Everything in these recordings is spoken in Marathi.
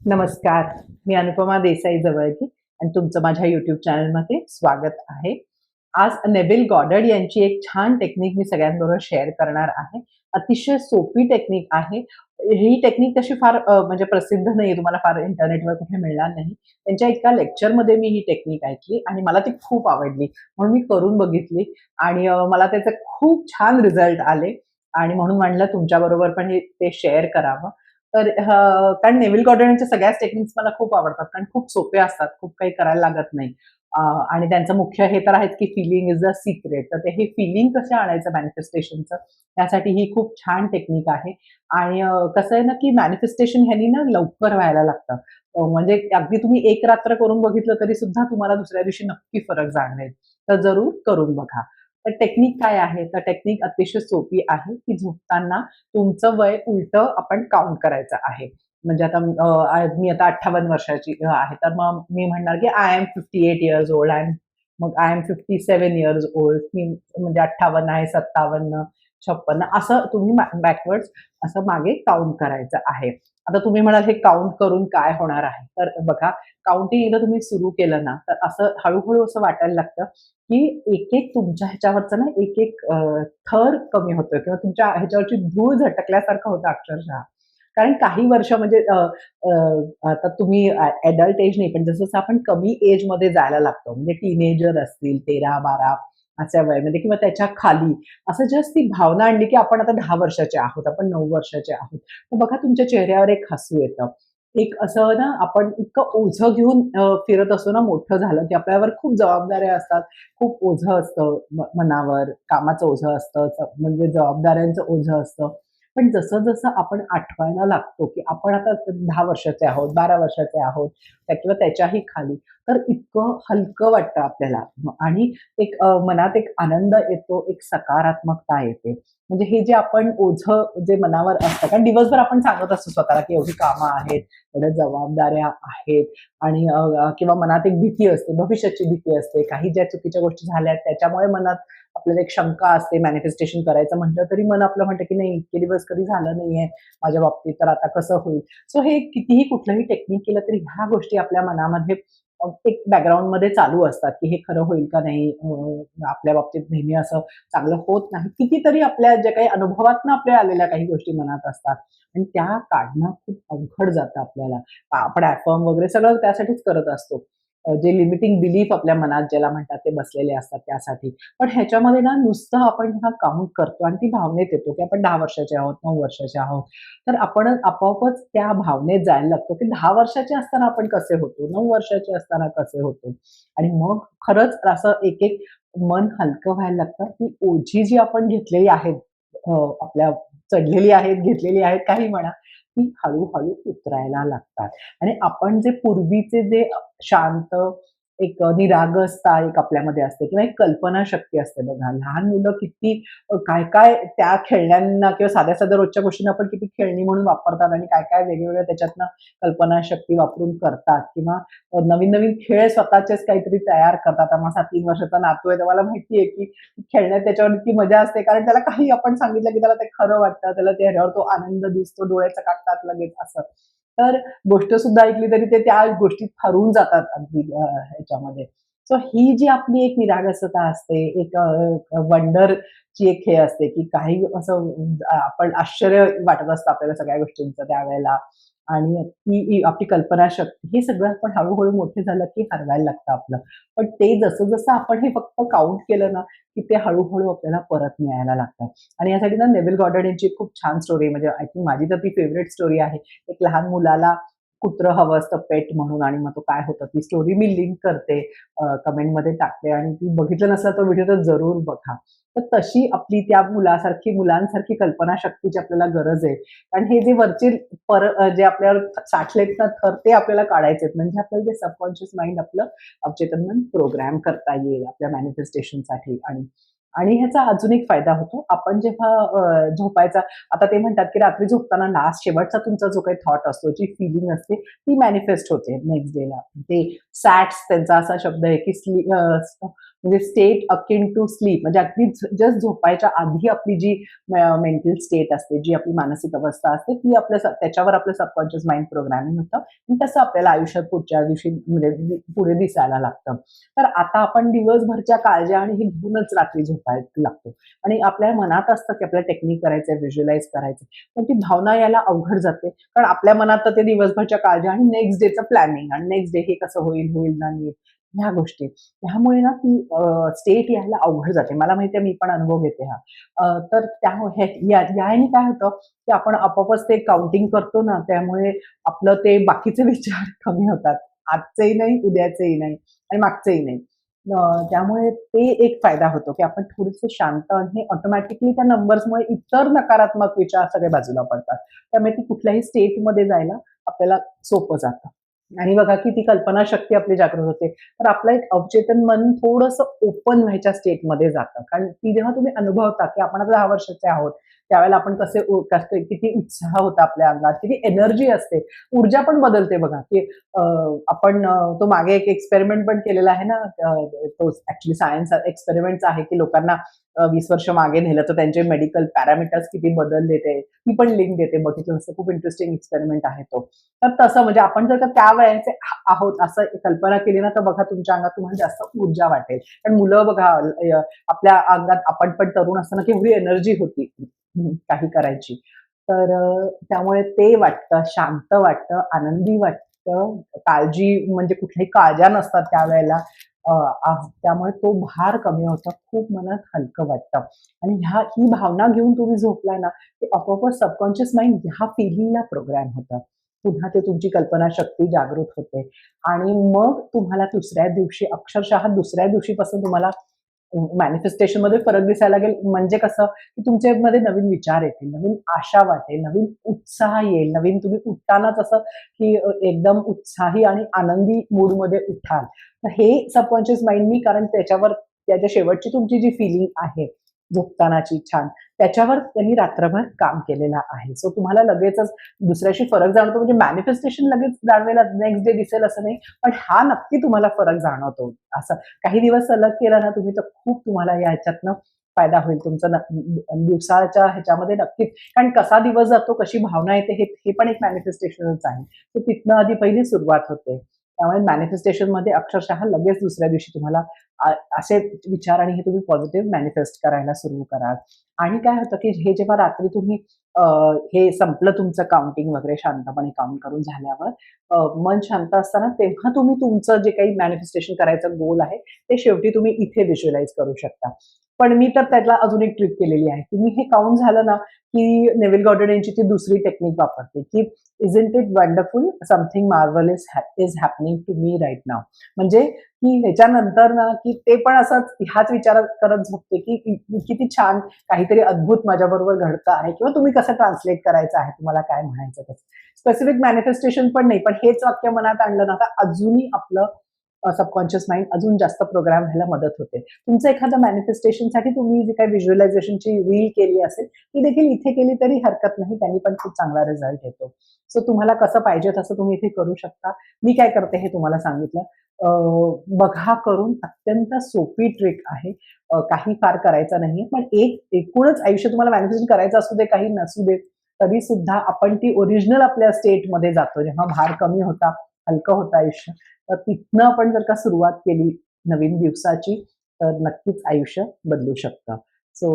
नमस्कार मी अनुपमा देसाई जवळची आणि तुमचं माझ्या युट्यूब चॅनलमध्ये स्वागत आहे. आज नेबिल गॉडर्ड यांची एक छान टेक्निक मी सगळ्यांबरोबर शेअर करणार आहे. अतिशय सोपी टेक्निक आहे. ही टेक्निक तशी फार म्हणजे प्रसिद्ध नाही तुम्हाला फार इंटरनेटवर कुठे मिळणार नाही. त्यांच्या एका लेक्चरमध्ये मी ही टेक्निक ऐकली आणि मला ती खूप आवडली. म्हणून मी करून बघितली आणि मला त्याचे खूप छान रिझल्ट आले आणि म्हणून म्हणलं तुमच्याबरोबर पण हे ते शेअर करावं. तर कारण नेव्हिल गॉर्डनच्या सगळ्याच टेक्निक्स मला खूप आवडतात कारण खूप सोपे असतात खूप काही करायला लागत नाही. आणि त्यांचं मुख्य हे तर आहेत की फिलिंग इज द सिक्रेट तर ते हे फिलिंग कसं आणायचं मॅनिफेस्टेशनचं त्यासाठी ही खूप छान टेक्निक आहे. आणि कसं आहे ना की मॅनिफेस्टेशन ह्यानी ना लवकर व्हायला लागतं. म्हणजे अगदी तुम्ही एक रात्र करून बघितलं तरी सुद्धा तुम्हाला दुसऱ्या दिवशी नक्की फरक जाणवेल. तर जरूर करून बघा. तर टेक्निक काय आहे? तर टेक्निक अतिशय सोपी आहे की झोपताना तुमचं वय उलट आपण काउंट करायचं आहे. म्हणजे आता मी आता अठ्ठावन्न वर्षाची आहे. तर मग मी म्हणणार की I am fifty eight years old I am मग I am fifty seven years old मी म्हणजे अठ्ठावन्न आहे सत्तावन्न. छप्पन्न. असं तुम्ही बॅकवर्ड असं मागे काउंट करायचं आहे. आता तुम्ही म्हणाल हे काउंट करून काय होणार आहे? तर बघा काउंटिंग एकदा तुम्ही सुरू केलं ना तर असं हळूहळू असं वाटायला लागतं की एक एक तुमच्या ह्याच्यावरचं ना एक एक थर कमी होतो किंवा तुमच्या ह्याच्यावरची धूळ झटकल्यासारखं होतं अक्षरशः. कारण काही वर्ष म्हणजे आता तुम्ही ऍडल्ट एज नाही पण जसं जसं आपण कमी एजमध्ये जायला लागतो म्हणजे टीनेजर असतील तेरा बारा अशा वयामध्ये किंवा त्याच्याखाली. असं जस्ट ती भावना आणली की आपण आता दहा वर्षाचे आहोत आपण नऊ वर्षाचे आहोत. तर बघा तुमच्या चेहऱ्यावर एक हसू येतं. एक असं ना आपण इतकं ओझं घेऊन फिरत असतो ना मोठं झालं की आपल्यावर खूप जबाबदाऱ्या असतात. खूप ओझं असतं मनावर. कामाचं ओझं असतं म्हणजे जबाबदाऱ्यांचं ओझं असतं. पण जसं जसं आपण आठवायला लागतो की आपण आता दहा वर्षाचे आहोत बारा वर्षाचे आहोत त्या- किंवा त्याच्याही खाली तर इतकं हलकं वाटतं आपल्याला. आणि एक मनात एक आनंद येतो एक सकारात्मकता येते. म्हणजे हे जे आपण ओझं जे मनावर असतं कारण दिवसभर आपण सांगत असतो स्वतःला की एवढी कामं आहेत एवढ्या जबाबदाऱ्या आहेत आणि किंवा मनात एक भीती असते भविष्याची भीती असते काही ज्या चुकीच्या गोष्टी झाल्या आहेत त्याच्यामुळे मनात आपल्याला एक शंका असते मॅनिफेस्टेशन करायचं म्हटलं तरी मन आपलं म्हणतं की नाही इतके दिवस कधी झालं नाहीये माझ्या बाबतीत तर आता कसं होईल? सो हे कितीही कुठलंही टेक्निक केलं तरी ह्या गोष्टी आपल्या मनामध्ये एक बॅकग्राऊंडमध्ये चालू असतात की हे खरं होईल का नाही आपल्या बाबतीत नेहमी असं चांगलं होत नाही. कितीतरी आपल्या ज्या काही अनुभवातनं आपल्या आलेल्या काही गोष्टी मनात असतात. आणि त्या काढणं खूप अवघड जातं आपल्याला. आपण ऍफर्म वगैरे सगळं त्यासाठीच करत असतो. जे लिमिटिंग बिलीफ आपल्या मनात ज्याला म्हणतात ते बसलेले असतात त्यासाठी. पण ह्याच्यामध्ये ना नुसतं आपण हा काउंट करतो आणि ती भावनेत येतो की आपण दहा वर्षाचे आहोत नऊ वर्षाचे आहोत. तर आपण आपोआपच त्या भावनेत जायला लागतो की दहा वर्षाचे असताना आपण कसे होतो नऊ वर्षाचे असताना कसे होतो? आणि मग खरंच असं एक एक मन हलकं व्हायला लागतं की ओझी जी आपण घेतलेली आहेत आपल्या चढलेली आहेत घेतलेली आहेत काही म्हणा ती हळूहळू उतरायला लागतात. आणि आपण जे पूर्वीचे जे शांत एक निरागसता एक आपल्यामध्ये असते किंवा एक कल्पनाशक्ती असते बघा. लहान मुलं किती काय काय त्या खेळण्यांना किंवा साध्या साध्या रोजच्या गोष्टींना पण किती खेळणी म्हणून वापरतात आणि काय काय वेगवेगळ्या त्याच्यातनं कल्पनाशक्ती वापरून करतात किंवा नवीन नवीन खेळ स्वतःचेच काहीतरी तयार करतात. माझा तीन वर्षाचा नातू आहे तर मला माहिती आहे की खेळण्यात त्याच्यावर इतकी मजा असते कारण त्याला काही आपण सांगितलं की त्याला ते खरं वाटतं त्याला ते तो आनंद दिसतो डोळ्याचा काढतात लगेच असं. तर गोष्ट सुद्धा ऐकली तरी ते त्या गोष्टीत हरवून जातात अगदी ह्याच्यामध्ये. सो ही जी आपली एक निरागसता असते एक वंडर ची एक हे असते की काही असं आपण आश्चर्य वाटत असतं आपल्याला सगळ्या गोष्टींचं त्यावेळेला. आणि ती आपली कल्पनाशक्ती हे सगळं आपण हळूहळू मोठे झालं की हरवायला लागतं आपलं. पण ते जसं जसं आपण हे फक्त काउंट केलं ना की ते हळूहळू आपल्याला परत मिळायला लागतात. आणि यासाठी ना नेव्हिल गॉर्डन यांची खूप छान स्टोरी म्हणजे आय थिंक माझी तर ती फेवरेट स्टोरी आहे. एक लहान मुलाला कुत्र हवं असतं पेट म्हणून आणि मग तो काय होतं ती स्टोरी मी लिंक करते कमेंटमध्ये टाकते आणि ती बघितलं नसला तो व्हिडिओ तर जरूर बघा. तर तशी आपली त्या मुलासारखी मुलांसारखी कल्पनाशक्तीची आपल्याला गरज आहे. कारण हे जे वरचे पर जे आपल्यावर साठलेत ना थर ते आपल्याला काढायचे आहेत. म्हणजे आपल्याला जे सबकॉन्शियस माइंड आपलं अवचेतन मन प्रोग्राम करता येईल आपल्या मॅनिफेस्टेशनसाठी आणि आणि ह्याचा अजून एक फायदा होतो. आपण जेव्हा झोपायचा आता ते म्हणतात की रात्री झोपताना लास्ट शेवटचा तुमचा जो काही थॉट असतो जी फिलिंग असते ती मॅनिफेस्ट होते नेक्स्ट डेला ते सॅट्स त्यांचा असा शब्द आहे की स्ली म्हणजे स्टेट अकिन टू स्लीप म्हणजे अगदी जस्ट झोपायच्या आधी आपली जी मेंटल स्टेट असते जी आपली मानसिक अवस्था असते ती आपल्या त्याच्यावर आपलं सबकॉन्शियस माइंड प्रोग्रामिंग होतं. आणि तसं आपल्याला आयुष्यात पुढच्या दिवशी म्हणजे पुढे दिसायला लागतं. तर आता आपण दिवसभरच्या काळज्या आणि हे घेऊनच रात्री झोपायला लागतो. आणि आपल्या मनात असतं की आपल्याला टेक्निक करायचंय व्हिज्युलाइज करायचं पण ती भावना यायला अवघड जाते. कारण आपल्या मनात तर ते दिवसभरच्या काळजी आणि नेक्स्ट डेचं प्लॅनिंग आणि नेक्स्ट डे हे कसं होईल होईल ना नीट ह्या गोष्टी. ह्यामुळे ना ती स्टेट यायला अवघड जाते. मला माहिती आहे मी पण अनुभव घेते हा. तर त्या हे- याने काय होतं की आपण आपोआपच ते काउंटिंग करतो ना त्यामुळे आपलं ते बाकीचे विचार कमी होतात. आजचेही नाही उद्याचेही नाही आणि मागचेही नाही. त्यामुळे ते एक फायदा होतो की आपण थोडेसे शांत आणि ऑटोमॅटिकली त्या नंबर्समुळे इतर नकारात्मक विचार सगळे बाजूला पडतात. त्यामुळे ती कुठल्याही स्टेटमध्ये जायला आपल्याला सोपं जातं. आणि बघा की ती कल्पनाशक्ती आपली जागृत होते. तर आपलं एक अवचेतन मन थोडंसं ओपन व्हायच्या स्टेटमध्ये जातं. कारण ती जेव्हा तुम्ही अनुभवता की आपण आता दहा वर्षाचे आहोत त्यावेळेला आपण कसे उ- कसे किती उत्साह होता आपल्या अंगात किती एनर्जी असते. ऊर्जा पण बदलते बघा की आपण तो मागे एक एक्सपेरिमेंट पण केलेला आहे ना तो ऍक्च्युली सायन्स एक्सपेरिमेंट आहे की लोकांना वीस वर्ष मागे नेलं तर त्यांचे मेडिकल पॅरामीटर्स किती बदलले ते ती पण लिंक देते बघितलं असं खूप इंटरेस्टिंग एक्सपेरिमेंट आहे तो. तर तसं म्हणजे आपण जर का त्या वयाचे आहोत असं कल्पना केली ना तर बघा तुमच्या अंगात तुम्हाला जास्त ऊर्जा वाटेल. कारण मुलं बघा आपल्या अंगात आपण पण तरुण असताना केवढी एनर्जी होती. काही करायची. तर त्यामुळे ते वाटतं शांत वाटतं आनंदी वाटतं. काळजी म्हणजे कुठल्याही काळजा नसतात त्यावेळेला. त्यामुळे तो भार कमी होतो. खूप मनात हलकं वाटतं. आणि ह्या ही भावना घेऊन तुम्ही झोपलाय ना ते आपोआपच सबकॉन्शियस माइंड ह्या फिलिंगला प्रोग्राम होतं. पुन्हा ते तुमची कल्पनाशक्ती जागृत होते. आणि मग तुम्हाला दुसऱ्या दिवशी अक्षरशः दुसऱ्या दिवशीपासून तुम्हाला मॅनिफेस्टेशनमध्ये फरक दिसायला लागेल. म्हणजे कसं? की तुमच्यामध्ये नवीन विचार येतील नवीन आशा वाटेल नवीन उत्साह येईल. नवीन तुम्ही उठतानाच असं की एकदम उत्साही आणि आनंदी मूडमध्ये उठाल. तर हे सबकॉन्शियस माइंड मी कारण त्याच्यावर त्याच्या शेवटची तुमची जी फिलिंग आहे झोपतानाची छान. त्याच्यावर त्यांनी रात्रभर काम केलेलं आहे. सो तुम्हाला लगेचच दुसऱ्याशी फरक जाणवतो. म्हणजे मॅनिफेस्टेशन लगेच जाणवेला नेक्स्ट डे दिसेल असं नाही. पण हा नक्की तुम्हाला फरक जाणवतो. असं काही दिवस सलग केला ना तुम्ही तर खूप तुम्हाला या ह्याच्यातनं फायदा होईल. तुमचा दिवसाच्या ह्याच्यामध्ये नक्कीच. कारण कसा दिवस जातो कशी भावना येते हे हे पण एक मॅनिफेस्टेशनच आहे. तर तिथनं आधी पहिली सुरुवात होते. त्यामुळे मॅनिफेस्टेशनमध्ये अक्षरशः लगेच दुसऱ्या दिवशी तुम्हाला असे विचार आणि हे तुम्ही पॉझिटिव्ह मॅनिफेस्ट करायला सुरू कराल. आणि काय होतं की हे जेव्हा रात्री तुम्ही हे संपलं तुमचं काउंटिंग वगैरे शांतपणे काउंट करून झाल्यावर मन शांत असताना तेव्हा तुम्ही तुमचं जे काही मॅनिफेस्टेशन करायचं गोल आहे ते शेवटी तुम्ही इथे विज्युअलाइज करू शकता. पण मी तर त्याला अजून एक ट्रिक केलेली आहे की मी हे काउंट झालं ना की नेव्हिल गॉर्डन यांची ती दुसरी टेक्निक वापरते की is isn't it wonderful something marvel is is happening to me right नाव म्हणजे की ह्याच्यानंतर ना की ते पण असंच ह्याच विचार करत झोपते की किती छान काहीतरी अद्भुत माझ्याबरोबर घडतं आहे किंवा तुम्ही कसं ट्रान्सलेट करायचं आहे तुम्हाला काय म्हणायचं तसं. स्पेसिफिक मॅनिफेस्टेशन पण नाही पण हेच वाक्य मनात आणलं ना तर अजूनही आपलं सबकॉन्शियस माइंड अजून जास्त प्रोग्राम व्हायला मदत होते. तुमचं एखादं मॅनिफेस्टेशनसाठी तुम्ही जी काही व्हिज्युअलायझेशनची रील केली असेल ती देखील इथे केली तरी हरकत नाही त्यांनी पण खूप चांगला रिझल्ट येतो. सो तुम्हाला कसं पाहिजे तसं तुम्ही इथे करू शकता. मी काय करते हे तुम्हाला सांगितलं. बघा करून अत्यंत सोपी ट्रिक आहे. काही फार करायचं नाहीये पण एक एकूणच आयुष्य तुम्हाला मॅनिफेस्टेशन करायचं असू दे काही नसू दे तरी सुद्धा आपण ती ओरिजिनल आपल्या स्टेटमध्ये जातो. जेव्हा भार कमी होता हलकं होतं आयुष्य. तर तिथनं आपण जर का सुरुवात केली नवीन दिवसाची तर नक्कीच आयुष्य बदलू शकतं. So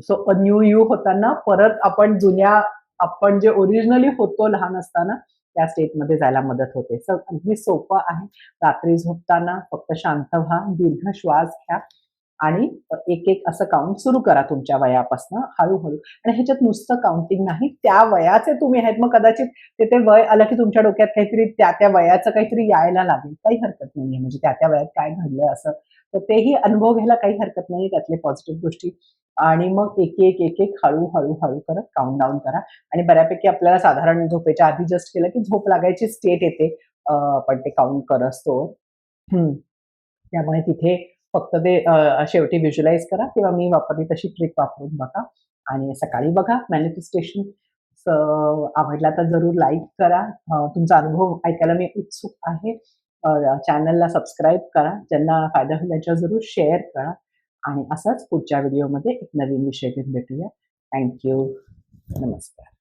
so a new you होताना परत आपण जुन्या आपण जे ओरिजिनली होतो लहान असताना त्या स्टेटमध्ये जायला मदत होते. सो अगदी सोपं आहे. रात्री झोपताना फक्त शांत व्हा दीर्घ श्वास घ्या. आणि एक एक असं काउंट सुरू करा तुमच्या वयापासून हळूहळू. आणि ह्याच्यात नुसतं काउंटिंग नाही त्या वयाचे तुम्ही आहेत. मग कदाचित ते ते वय आलं की तुमच्या डोक्यात काहीतरी त्या त्या वयाचं काहीतरी यायला लागेल. काही हरकत नाहीये. म्हणजे त्या त्या वयात काय घडलंय असं. तर तेही अनुभव घ्यायला काही हरकत नाही त्यातले पॉझिटिव्ह गोष्टी. आणि मग एक एक एक एक हळू हळू हळू करत काउंट डाऊन करा. आणि बऱ्यापैकी आपल्याला साधारण झोपेच्या आधी जस्ट केलं की झोप लागायची स्टेट येते. आपण ते काउंट करत असतो. हम्म. त्यामुळे तिथे फक्त ते शेवटी व्हिज्युअलाइज करा किंवा मी वापरली तशी ट्रिक वापरून बघा. आणि सकाळी बघा मॅनिफेस्टेशन आवडला तर जरूर लाईक करा. तुमचा अनुभव ऐकायला मी उत्सुक आहे. चॅनलला सबस्क्राईब करा. ज्यांना फायदा होईल त्यांच्या जरूर शेअर करा. आणि असंच पुढच्या व्हिडिओमध्ये एक नवीन विषय घेऊन भेटूया. थँक्यू नमस्कार.